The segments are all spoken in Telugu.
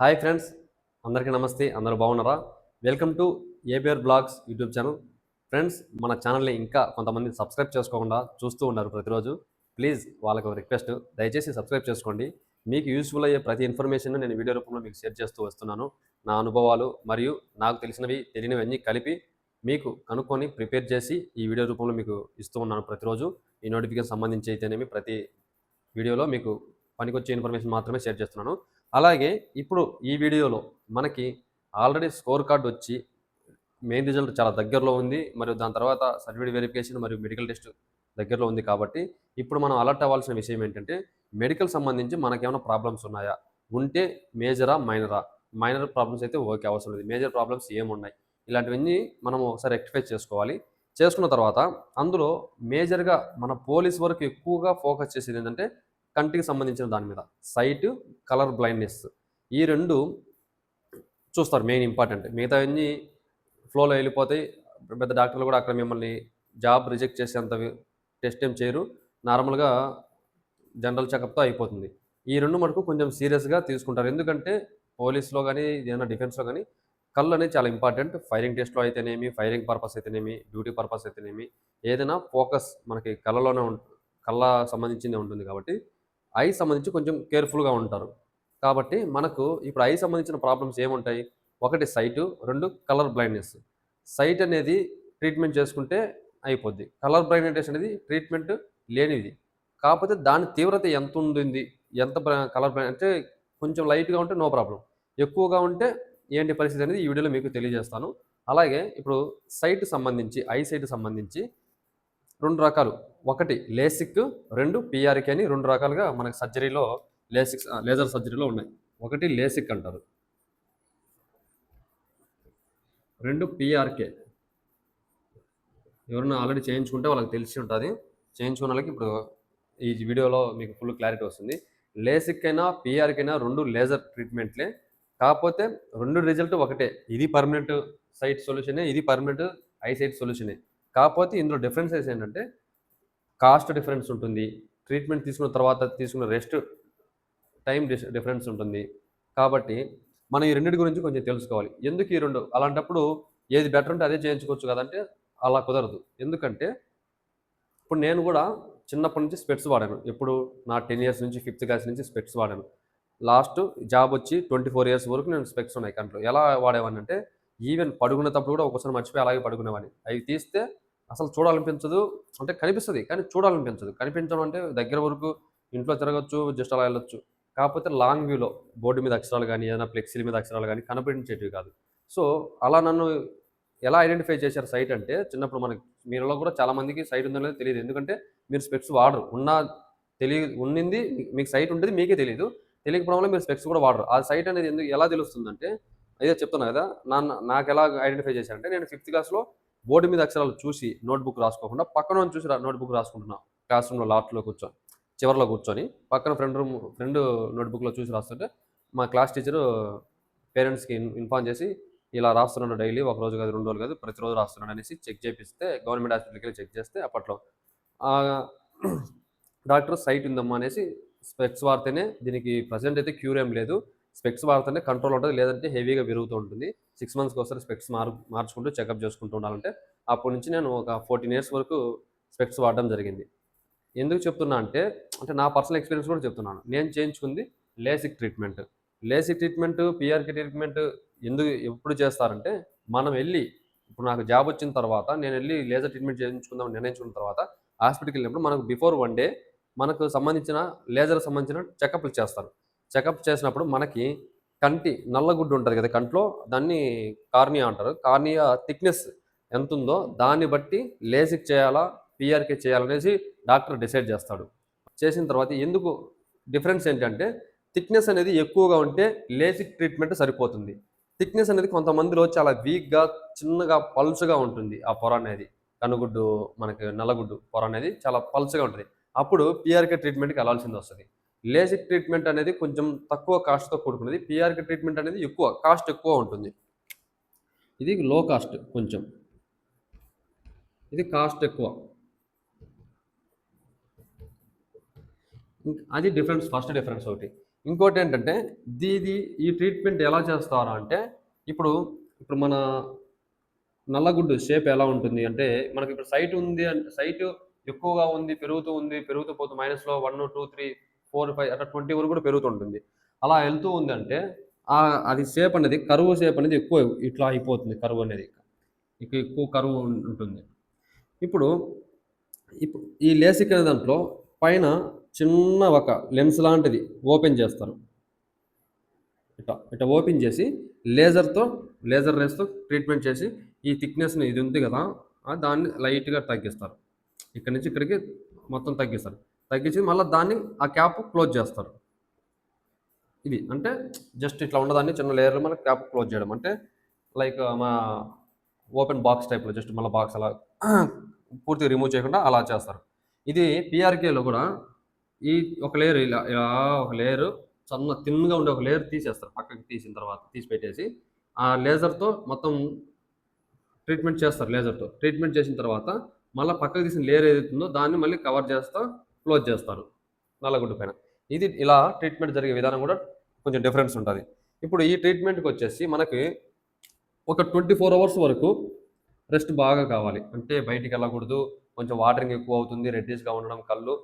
హాయ్ ఫ్రెండ్స్ అందరికీ నమస్తే అందరూ బాగున్నారా? Welcome to ABR blogs YouTube channel friends మన ఛానల్ని ఇంకా కొంతమంది సబ్స్క్రైబ్ చేసుకోకుండా చూస్తూ ఉన్నారు ప్రతిరోజు. ప్లీజ్ వాళ్ళకు ఒక రిక్వెస్ట్ దయచేసి సబ్స్క్రైబ్ చేసుకోండి. మీకు యూస్ఫుల్ అయ్యే ప్రతి ఇన్ఫర్మేషన్ నేను వీడియో రూపంలో మీకు షేర్ చేస్తూ వస్తున్నాను. నా అనుభవాలు మరియు నాకు తెలిసినవి తెలియనివన్నీ కలిపి మీకు కనుక్కొని ప్రిపేర్ చేసి ఈ వీడియో రూపంలో మీకు ఇస్తూ ఉన్నాను ప్రతిరోజు. ఈ నోటిఫికేషన్ సంబంధించి అయితేనేమి ప్రతి వీడియోలో మీకు పనికొచ్చే ఇన్ఫర్మేషన్ మాత్రమే షేర్ చేస్తున్నాను. అలాగే ఇప్పుడు ఈ వీడియోలో మనకి ఆల్రెడీ స్కోర్ కార్డ్ వచ్చి మెయిన్ రిజల్ట్ చాలా దగ్గరలో ఉంది మరియు దాని తర్వాత సర్టిఫికేట్ వెరిఫికేషన్ మరియు మెడికల్ టెస్ట్ దగ్గరలో ఉంది కాబట్టి ఇప్పుడు మనం అలర్ట్ అవ్వాల్సిన విషయం ఏంటంటే మెడికల్ సంబంధించి మనకేమైనా ప్రాబ్లమ్స్ ఉన్నాయా? ఉంటే మేజరా మైనరా? మైనర్ ప్రాబ్లమ్స్ అయితే ఓకే అవసరం లేదు. మేజర్ ప్రాబ్లమ్స్ ఏమున్నాయి? ఇలాంటివన్నీ మనం ఒకసారి రెక్టిఫై చేసుకోవాలి. చేసుకున్న తర్వాత అందులో మేజర్గా మన పోలీస్ వరకు ఎక్కువగా ఫోకస్ చేసేది ఏంటంటే కంటికి సంబంధించిన దాని మీద. సైట్ కలర్ బ్లైండ్నెస్ ఈ రెండు చూస్తారు. మెయిన్ ఇంపార్టెంట్ మిగతావన్నీ ఫ్లోలో వెళ్ళిపోతాయి. పెద్ద డాక్టర్లు కూడా అక్కడ మిమ్మల్ని జాబ్ రిజెక్ట్ చేసేంత టెస్ట్ ఏం చేయరు. నార్మల్గా జనరల్ చెకప్తో అయిపోతుంది. ఈ రెండు మటుకు కొంచెం సీరియస్గా తీసుకుంటారు. ఎందుకంటే పోలీస్లో కానీ ఏదైనా డిఫెన్స్లో కానీ కళ్ళు అనేది చాలా ఇంపార్టెంట్ ఫైరింగ్ టెస్ట్లో అయితేనేమి ఫైరింగ్ పర్పస్ అయితేనేమి డ్యూటీ పర్పస్ అయితేనేమి ఏదైనా ఫోకస్ మనకి కళ్ళలోనే ఉంటుంది కళ్ళ సంబంధించిందే ఉంటుంది కాబట్టి ఐ సంబంధించి కొంచెం కేర్ఫుల్గా ఉంటారు. కాబట్టి మనకు ఇప్పుడు ఐ సంబంధించిన ప్రాబ్లమ్స్ ఏముంటాయి? ఒకటి సైటు రెండు కలర్ బ్లైండ్నెస్. సైట్ అనేది ట్రీట్మెంట్ చేసుకుంటే అయిపోద్ది. కలర్ బ్లైండ్నెస్ అనేది ట్రీట్మెంట్ లేనిది. కాకపోతే దాని తీవ్రత ఎంత ఉంటుంది ఎంత కలర్ బ్లైండ్ అంటే కొంచెం లైట్గా ఉంటే నో ప్రాబ్లం ఎక్కువగా ఉంటే ఏంటి పరిస్థితి అనేది ఈ వీడియోలో మీకు తెలియజేస్తాను. అలాగే ఇప్పుడు సైట్ సంబంధించి ఐ సైట్ సంబంధించి రెండు రకాలు. ఒకటి లేసిక్ రెండు పిఆర్కే అని రెండు రకాలుగా మనకి సర్జరీలో లేసిక్ లేజర్ సర్జరీలో ఉన్నాయి. ఒకటి లేసిక్ అంటారు. రెండు పిఆర్కే ఎవరైనా ఆల్రెడీ చేయించుకుంటే వాళ్ళకి తెలిసి ఉంటుంది. చేయించుకున్న వాళ్ళకి ఇప్పుడు ఈ వీడియోలో మీకు ఫుల్ క్లారిటీ వస్తుంది. లేసిక్ అయినా పిఆర్కైనా అయినా రెండు లేజర్ ట్రీట్మెంట్లే కాకపోతే రెండు రిజల్ట్ ఒకటే. ఇది పర్మనెంట్ సైట్ సొల్యూషనే ఇది పర్మనెంట్ ఐ సైట్ సొల్యూషనే కాకపోతే ఇందులో డిఫరెన్సెస్ ఏంటంటే కాస్ట్ డిఫరెన్స్ ఉంటుంది. ట్రీట్మెంట్ తీసుకున్న తర్వాత తీసుకున్న రెస్ట్ టైం డిఫరెన్స్ ఉంటుంది. కాబట్టి మనం ఈ రెండింటి గురించి కొంచెం తెలుసుకోవాలి. ఎందుకు ఈ రెండు? అలాంటప్పుడు ఏది బెటర్ ఉంటే అదే చేయించుకోవచ్చు కదంటే అలా కుదరదు. ఎందుకంటే ఇప్పుడు నేను కూడా చిన్నప్పటి నుంచి స్పెట్స్ వాడాను. ఎప్పుడు నా టెన్ ఇయర్స్ నుంచి ఫిఫ్త్ క్లాస్ నుంచి స్పెట్స్ వాడాను. లాస్ట్ జాబ్ వచ్చి ట్వంటీ ఫోర్ ఇయర్స్ వరకు నేను స్పెక్స్ ఉన్నాయి కంట్లో. ఎలా వాడేవాడిని అంటే ఈవెన్ పడుకునేటప్పుడు కూడా ఒకసారి మర్చిపోయి అలాగే పడుకునేవాడిని. అవి తీస్తే అసలు చూడాలనిపించదు. అంటే కనిపిస్తుంది కానీ చూడాలనిపించదు. కనిపించడం అంటే దగ్గర వరకు ఇంట్లో తిరగచ్చు జస్ట్ అలా వెళ్ళొచ్చు. కాకపోతే లాంగ్ వ్యూలో బోర్డు మీద అక్షరాలు కానీ ఏదైనా ఫ్లెక్సీల మీద అక్షరాలు కానీ కనిపించేటివి కాదు. సో అలా నన్ను ఎలా ఐడెంటిఫై చేశారు సైట్ అంటే చిన్నప్పుడు మనకి మీలో కూడా చాలా మందికి సైట్ ఉందో లేదో తెలియదు. ఎందుకంటే మీరు స్పెక్స్ వాడరు. ఉన్న తెలియ ఉండింది మీకు సైట్ ఉంటుంది మీకే తెలియదు తెలియకపోవడం వల్ల మీరు స్పెక్స్ కూడా వాడరు. ఆ సైట్ అనేది ఎందుకు ఎలా తెలుస్తుందంటే అదే చెప్తున్నా కదా నా నాకు ఎలా ఐడెంటిఫై చేశారంటే నేను ఫిఫ్త్ క్లాస్లో బోర్డు మీద అక్షరాలు చూసి నోట్బుక్ రాసుకోకుండా పక్కన చూసి నోట్బుక్ రాసుకుంటున్నా. క్లాస్ రూమ్లో లాట్లో కూర్చొని చివరిలో కూర్చొని పక్కన ఫ్రెండ్ రూమ్ ఫ్రెండ్ నోట్బుక్లో చూసి రాస్తుంటే మా క్లాస్ టీచరు పేరెంట్స్కి ఇన్ఫార్మ్ చేసి ఇలా రాస్తున్నాడు డైలీ ఒక రోజు కాదు రెండు రోజులు కాదు ప్రతిరోజు రాస్తున్నాడు అనేసి చెక్ చేపిస్తే గవర్నమెంట్ హాస్పిటల్కి వెళ్ళి చెక్ చేస్తే అప్పట్లో. డాక్టర్ సైట్ ఉందమ్మా అనేసి స్పెక్స్ వాడితేనే దీనికి ప్రజెంట్ అయితే క్యూర్ ఏం లేదు. స్పెక్స్ వాడితేనే కంట్రోల్ ఉంటుంది లేదంటే హెవీగా పెరుగుతూ ఉంటుంది. సిక్స్ మంత్స్కి ఒకసారి స్పెక్స్ మార్ మార్చుకుంటూ చెకప్ చేసుకుంటూ ఉండాలంటే అప్పటి నుంచి నేను ఒక ఫోర్టీన్ ఇయర్స్ వరకు స్పెక్స్ వాడడం జరిగింది. ఎందుకు చెప్తున్నా అంటే అంటే నా పర్సనల్ ఎక్స్పీరియన్స్ కూడా చెప్తున్నాను. నేను చేయించుకుంది LASIK treatment. LASIK treatment PRK treatment ఎందుకు ఎప్పుడు చేస్తారంటే మనం వెళ్ళి ఇప్పుడు నాకు జాబ్ వచ్చిన తర్వాత నేను వెళ్ళి లేజర్ ట్రీట్మెంట్ చేయించుకుందాం నిర్ణయించుకున్న తర్వాత హాస్పిటల్కి వెళ్ళినప్పుడు మనకు బిఫోర్ వన్ డే మనకు సంబంధించిన లేజర్ సంబంధించిన చెకప్లు చేస్తారు. చెకప్ చేసినప్పుడు మనకి కంటి నల్లగుడ్డు ఉంటుంది కదా కంట్లో దాన్ని కార్నియా అంటారు. కార్నియా థిక్నెస్ ఎంత ఉందో దాన్ని బట్టి లేజిక్ చేయాలా పిఆర్కే చేయాలనేసి డాక్టర్ డిసైడ్ చేస్తాడు. చేసిన తర్వాత ఎందుకు డిఫరెన్స్ ఏంటంటే థిక్నెస్ అనేది ఎక్కువగా ఉంటే లేజిక్ ట్రీట్మెంట్ సరిపోతుంది. థిక్నెస్ అనేది కొంతమందిలో చాలా వీక్గా చిన్నగా పల్చుగా ఉంటుంది ఆ పొర అనేది. కనుగుడ్డు మనకి నల్లగుడ్డు పొర అనేది చాలా పల్చగా ఉంటుంది. అప్పుడు పిఆర్కే ట్రీట్మెంట్కి వెళ్ళాల్సింది వస్తుంది. లేజిక్ ట్రీట్మెంట్ అనేది కొంచెం తక్కువ కాస్ట్తో కూడుకున్నది. పిఆర్కే ట్రీట్మెంట్ అనేది ఎక్కువ కాస్ట్ ఎక్కువ ఉంటుంది. ఇది లో కాస్ట్ కొంచెం. ఇది కాస్ట్ ఎక్కువ. అది డిఫరెన్స్ ఫస్ట్ డిఫరెన్స్ ఒకటి. ఇంకోటి ఏంటంటే దీది ఈ ట్రీట్మెంట్ ఎలా చేస్తారా అంటే ఇప్పుడు ఇప్పుడు మన నల్లగుడ్డు షేప్ ఎలా ఉంటుంది అంటే మనకి ఇప్పుడు సైట్ ఉంది అంటే సైట్ ఎక్కువగా ఉంది పెరుగుతూ ఉంది పెరుగుతూ పోతూ మైనస్లో one two three four five అట్లా ట్వంటీ వరకు కూడా పెరుగుతుంటుంది. అలా వెళ్తూ ఉందంటే అది సేప్ అనేది కరువు సేప్ అనేది ఎక్కువ ఇట్లా అయిపోతుంది కరువు అనేది. ఇక ఎక్కువ కరువు ఉంటుంది. ఇప్పుడు ఇప్పుడు ఈ లేసిక్ అనే దాంట్లో పైన చిన్న ఒక లెన్స్ లాంటిది ఓపెన్ చేస్తారు. ఇట్లా ఇట్లా ఓపెన్ చేసి లేజర్తో లేజర్ రేస్తో ట్రీట్మెంట్ చేసి ఈ థిక్నెస్ని ఇది ఉంది కదా దాన్ని లైట్గా తగ్గిస్తారు. ఇక్కడ నుంచి ఇక్కడికి మొత్తం తగ్గిస్తారు. తగ్గించి మళ్ళీ దాన్ని ఆ క్యాప్ క్లోజ్ చేస్తారు. ఇది అంటే జస్ట్ ఇట్లా ఉండదాన్ని చిన్న లేయర్లో మన క్యాప్ క్లోజ్ చేయడం. అంటే లైక్ మా ఓపెన్ బాక్స్ టైప్లో జస్ట్ మళ్ళీ బాక్స్ అలా పూర్తిగా రిమూవ్ చేయకుండా అలా చేస్తారు. ఇది పిఆర్కేలో కూడా ఈ ఒక లేయర్ ఇలా ఇలా ఒక లేయర్ సన్న తిన్గా ఉండే ఒక లేయర్ తీసేస్తారు. పక్కకి తీసిన తర్వాత తీసి పెట్టేసి ఆ లేజర్తో మొత్తం ట్రీట్మెంట్ చేస్తారు లేజర్తో ట్రీట్మెంట్ చేసిన తర్వాత మళ్ళీ పక్కకి తీసిన లేయర్ ఏదైతుందో దాన్ని మళ్ళీ కవర్ చేస్తా క్లోజ్ చేస్తారు నల్లగుడ్డు పైన. ఇది ఇలా ట్రీట్మెంట్ జరిగే విధానం కూడా కొంచెం డిఫరెన్స్ ఉంటుంది. ఇప్పుడు ఈ ట్రీట్మెంట్కి వచ్చేసి మనకి ఒక ట్వంటీ ఫోర్ అవర్స్ వరకు రెస్ట్ బాగా కావాలి. అంటే బయటికి వెళ్ళకూడదు కొంచెం వాటరింగ్ ఎక్కువ అవుతుంది రెడ్డిష్గా ఉండడం కళ్ళు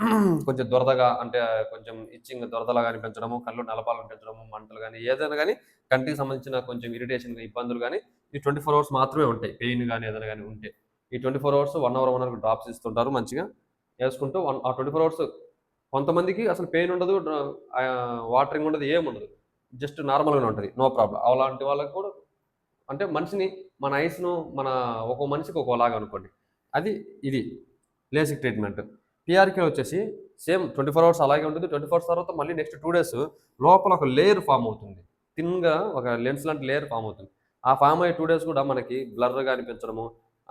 కొంచెం దురదగా అంటే కొంచెం ఇచ్చింగ్ దొరదగా కానీ పెంచడము కళ్ళు నలపాలను పెంచడము మంటలు కానీ ఏదైనా కానీ కంటికి సంబంధించిన కొంచెం ఇరిటేషన్ ఇబ్బందులు కానీ ఈ ట్వంటీ ఫోర్ అవర్స్ మాత్రమే ఉంటాయి. పెయిన్ కానీ ఏదైనా కానీ ఉంటే. ఈ twenty four hours one hour one hour drops ఇస్తుంటారు మంచిగా. వేసుకుంటూ వన్ ఆ ట్వంటీ ఫోర్ అవర్స్ కొంతమందికి అసలు పెయిన్ ఉండదు వాటరింగ్ ఉండదు ఏం ఉండదు. జస్ట్ నార్మల్గానే ఉంటుంది నో ప్రాబ్లం. అలాంటి వాళ్ళకి కూడా అంటే మనిషిని మన ఐస్ను మన ఒక్కో మనిషికి ఒక్కోలాగా అనుకోండి. అది ఇది లేసిక్ ట్రీట్మెంట్. పిఆర్కే వచ్చేసి సేమ్ ట్వంటీ ఫోర్ అవర్స్ అలాగే ఉంటుంది. ట్వంటీ ఫోర్ తర్వాత మళ్ళీ నెక్స్ట్ టూ డేస్ లోపల ఒక లేయర్ ఫామ్ అవుతుంది. థిన్గా ఒక లెన్స్ లాంటి లేయర్ ఫామ్ అవుతుంది. ఆ ఫామ్ అయ్యే టూ డేస్ కూడా మనకి బ్లర్గా అనిపించడము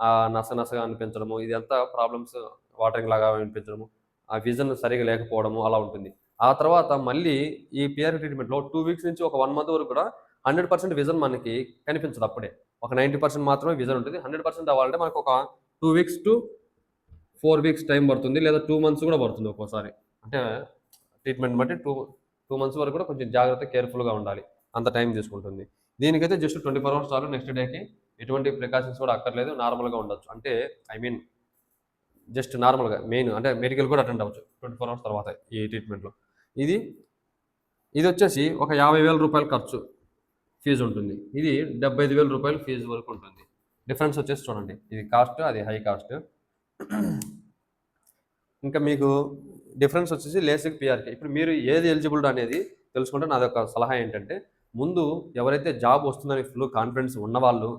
ఆ నస నసగా అనిపించడము ఇదంతా ప్రాబ్లమ్స్ వాటరింగ్ లాగా అనిపించడము ఆ విజన్ సరిగా లేకపోవడము అలా ఉంటుంది. ఆ తర్వాత మళ్ళీ ఈ పిఆర్ ట్రీట్మెంట్లో టూ వీక్స్ నుంచి ఒక వన్ మంత్ వరకు కూడా హండ్రెడ్ పర్సెంట్ విజన్ మనకి కనిపించదు అప్పుడే. ఒక నైంటీ పర్సెంట్ మాత్రమే విజన్ ఉంటుంది. హండ్రెడ్ పర్సెంట్ అవ్వాలంటే మనకు ఒక two weeks to four weeks time పడుతుంది లేదా టూ మంత్స్ కూడా పడుతుంది ఒక్కోసారి. అంటే ట్రీట్మెంట్ బట్టి టూ టూ మంత్స్ వరకు కూడా కొంచెం జాగ్రత్త కేర్ఫుల్గా ఉండాలి. అంత టైం తీసుకుంటుంది. దీనికైతే జస్ట్ ట్వంటీ ఫోర్ అవర్స్ చాలు నెక్స్ట్ డేకి ఎటువంటి ప్రికాషన్స్ కూడా అక్కర్లేదు. నార్మల్గా ఉండొచ్చు. అంటే ఐ మీన్ జస్ట్ నార్మల్గా మెయిన్ అంటే మెడికల్ కూడా అటెండ్ అవ్వచ్చు. ట్వంటీ ఫోర్ అవర్స్ తర్వాత ఈ ట్రీట్మెంట్లో ఇది ఇది వచ్చేసి ఒక యాభై వేల రూపాయల ఖర్చు ఫీజు ఉంటుంది. ఇది డెబ్బై ఐదు వేల రూపాయల ఫీజు వరకు ఉంటుంది. డిఫరెన్స్ వచ్చేసి చూడండి. ఇది కాస్ట్ అది హై కాస్ట్ ఇంకా మీకు డిఫరెన్స్ వచ్చేసి లేసిక్ పిఆర్కే ఇప్పుడు మీరు ఏది ఎలిజిబుల్ అనేది తెలుసుకుంటే నాది ఒక సలహా ఏంటంటే ముందు ఎవరైతే జాబ్ వస్తుందని ఫుల్ కాన్ఫిడెన్స్ ఉన్నవాళ్ళు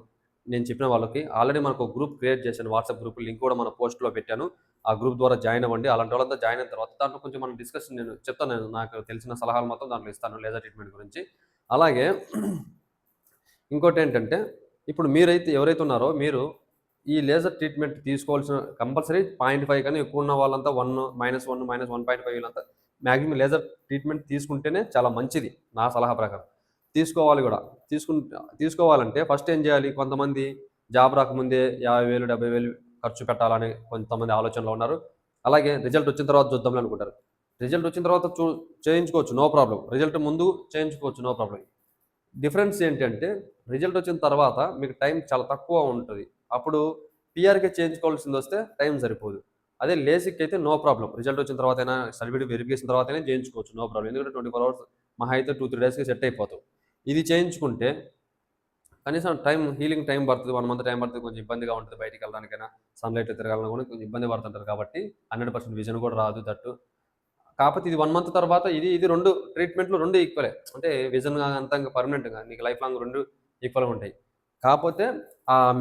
నేను చెప్పిన వాళ్ళకి ఆల్రెడీ మనకు గ్రూప్ క్రియేట్ చేశాను. వాట్సాప్ గ్రూప్ లింక్ కూడా మన పోస్ట్లో పెట్టాను. ఆ గ్రూప్ ద్వారా జాయిన్ అవ్వండి. అలాంటి వాళ్ళంతా జాయిన్ అయిన తర్వాత దాంట్లో కొంచెం మనం డిస్కషన్ నేను చెప్తాను. నేను నాకు తెలిసిన సలహాలు మొత్తం దాంట్లో ఇస్తాను లేజర్ ట్రీట్మెంట్ గురించి. అలాగే ఇంకోటి ఏంటంటే ఇప్పుడు మీరైతే ఎవరైతే ఉన్నారో మీరు ఈ లేజర్ ట్రీట్మెంట్ తీసుకోవాల్సిన కంపల్సరీ పాయింట్ ఫైవ్ కానీ ఎక్కువ ఉన్న వాళ్ళంతా one minus one minus one point five వీళ్ళంతా మ్యాక్సిమం లేజర్ ట్రీట్మెంట్ తీసుకుంటేనే చాలా మంచిది నా సలహా ప్రకారం. తీసుకోవాలి కూడా. తీసుకు తీసుకోవాలంటే ఫస్ట్ ఏం చేయాలి? కొంతమంది జాబ్ రాకముందే యాభై వేలు డెబ్బై వేలు ఖర్చు పెట్టాలని కొంతమంది ఆలోచనలో ఉన్నారు. అలాగే రిజల్ట్ వచ్చిన తర్వాత చూద్దాం అనుకుంటారు. రిజల్ట్ వచ్చిన తర్వాత చూ చేయించుకోవచ్చు నో ప్రాబ్లం. రిజల్ట్ ముందు చేయించుకోవచ్చు నో ప్రాబ్లం. డిఫరెన్స్ ఏంటంటే రిజల్ట్ వచ్చిన తర్వాత మీకు టైం చాలా తక్కువ ఉంటుంది. అప్పుడు పిఆర్కే చేయించుకోవాల్సింది వస్తే టైం సరిపోదు. అదే లేసిక్ అయితే నో ప్రాబ్లం. రిజల్ట్ వచ్చిన తర్వాత అయినా సర్టిఫికేట్ వెరిఫికేషన్ తర్వాత అయినా చేయించుకోవచ్చు నో ప్రాబ్లం. ఎందుకంటే ట్వంటీ ఫోర్ అవర్స్ మహా అయితే టూ త్రీ డేస్కి సెట్ అయిపోతాం ఇది చేయించుకుంటే కనీసం టైం హీలింగ్ టైం పడుతుంది వన్ మంత్ టైం పడుతుంది కొంచెం ఇబ్బందిగా ఉంటుంది బయటికి వెళ్ళడానికైనా సన్లైట్ తిరగాలన్నా కూడా కొంచెం ఇబ్బంది పడుతుంటారు కాబట్టి హండ్రెడ్ పర్సెంట్ విజన్ కూడా రాదు దట్టు. కాకపోతే ఇది వన్ మంత్ తర్వాత ఇది ఇది రెండు ట్రీట్మెంట్లు రెండు ఈక్వలే. అంటే విజన్ అంతా పర్మనెంట్గా నీకు లైఫ్ లాంగ్ రెండు ఈక్వల్గా ఉంటాయి. కాకపోతే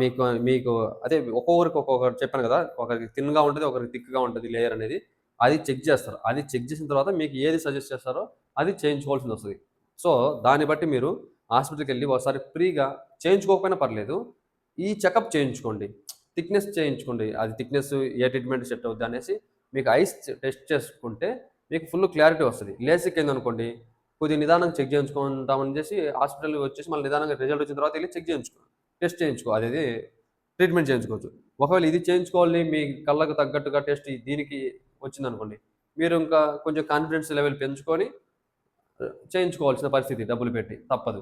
మీకు మీకు అదే ఒక్కొక్కరికి ఒక్కొక్కరు చెప్పాను కదా ఒకరికి తిన్గా ఉంటుంది ఒకరికి థిక్గా ఉంటుంది లేయర్ అనేది. అది చెక్ చేస్తారు. అది చెక్ చేసిన తర్వాత మీకు ఏది సజెస్ట్ చేస్తారో అది చేయించుకోవాల్సింది వస్తుంది. సో దాన్ని బట్టి మీరు హాస్పిటల్కి వెళ్ళి ఒకసారి ఫ్రీగా చేయించుకోకపోయినా పర్లేదు. ఈ చెకప్ చేయించుకోండి. థిక్నెస్ చేయించుకోండి. అది థిక్నెస్ ఏ ట్రీట్మెంట్ సెట్ అవుద్ది అనేసి మీకు ఐస్ టెస్ట్ చేసుకుంటే మీకు ఫుల్ క్లారిటీ వస్తుంది. లేసిక్ అయిందనుకోండి కొద్దిగా నిదానంగా చెక్ చేయించుకుంటామని చేసి హాస్పిటల్ వచ్చేసి మళ్ళీ నిదానంగా రిజల్ట్ వచ్చిన తర్వాత వెళ్ళి చెక్ చేయించుకో టెస్ట్ చేయించుకో అదేది ట్రీట్మెంట్ చేయించుకోవచ్చు. ఒకవేళ ఇది చేయించుకోవాలి మీ కళ్ళకు తగ్గట్టుగా టెస్ట్ దీనికి వచ్చిందనుకోండి మీరు ఇంకా కొంచెం కాన్ఫిడెన్స్ లెవెల్ పెంచుకొని చేయించుకోవాల్సిన పరిస్థితి డబ్బులు పెట్టి. తప్పదు.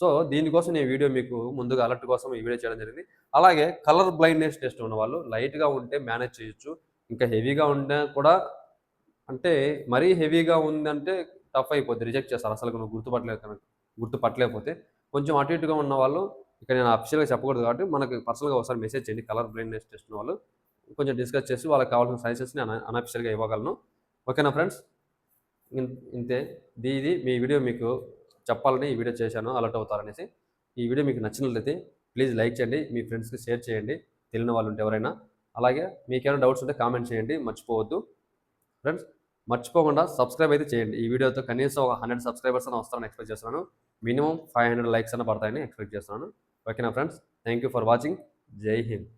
సో దీనికోసం నేను వీడియో మీకు ముందుగా అలర్ట్ కోసం ఈ వీడియో చేయడం జరిగింది. అలాగే కలర్ బ్లైండ్నెస్ టెస్ట్ ఉన్న వాళ్ళు లైట్గా ఉంటే మేనేజ్ చేయొచ్చు. ఇంకా హెవీగా ఉంటే కూడా అంటే మరీ హెవీగా ఉందంటే టఫ్ అయిపోద్ది. రిజెక్ట్ చేస్తారు. అసలు నువ్వు గుర్తుపట్టలేదు కనుక గుర్తుపట్టలేకపోతే. కొంచెం అటు ఇటుగా ఉన్న వాళ్ళు ఇక్కడ నేను అఫీషియల్గా చెప్పకూడదు కాబట్టి మనకు పర్సనల్గా ఒకసారి మెసేజ్ చేయండి. కలర్ బ్లైండ్నెస్ టెస్ట్ ఉన్న వాళ్ళు కొంచెం డిస్కస్ చేసి వాళ్ళకి కావాల్సిన సజెషన్స్ని అన్ అన్అఫీషియల్గా ఇవ్వగలను. ఓకేనా ఫ్రెండ్స్ ఇంతే. ఇది మీ వీడియో మీకు చెప్పాలని ఈ వీడియో చేశాను అలర్ట్ అవుతారనేసి. ఈ వీడియో మీకు నచ్చినట్లయితే ప్లీజ్ లైక్ చేయండి మీ ఫ్రెండ్స్కి షేర్ చేయండి తెలియని వాళ్ళు ఉంటే ఎవరైనా. అలాగే మీకేమైనా డౌట్స్ ఉంటే కామెంట్ చేయండి మర్చిపోవద్దు. ఫ్రెండ్స్ మర్చిపోకుండా సబ్స్క్రైబ్ అయితే చేయండి. ఈ వీడియోతో కనీసం ఒక హండ్రెడ్ సబ్స్క్రైబర్స్ అని వస్తారని ఎక్స్పెక్ట్ చేస్తున్నాను. మినిమం ఫైవ్ హండ్రెడ్ లైక్స్ అన్న పడతాయని ఎక్స్పెక్ట్ చేస్తున్నాను. ఓకేనా friends? Thank you for watching. Jai Hind.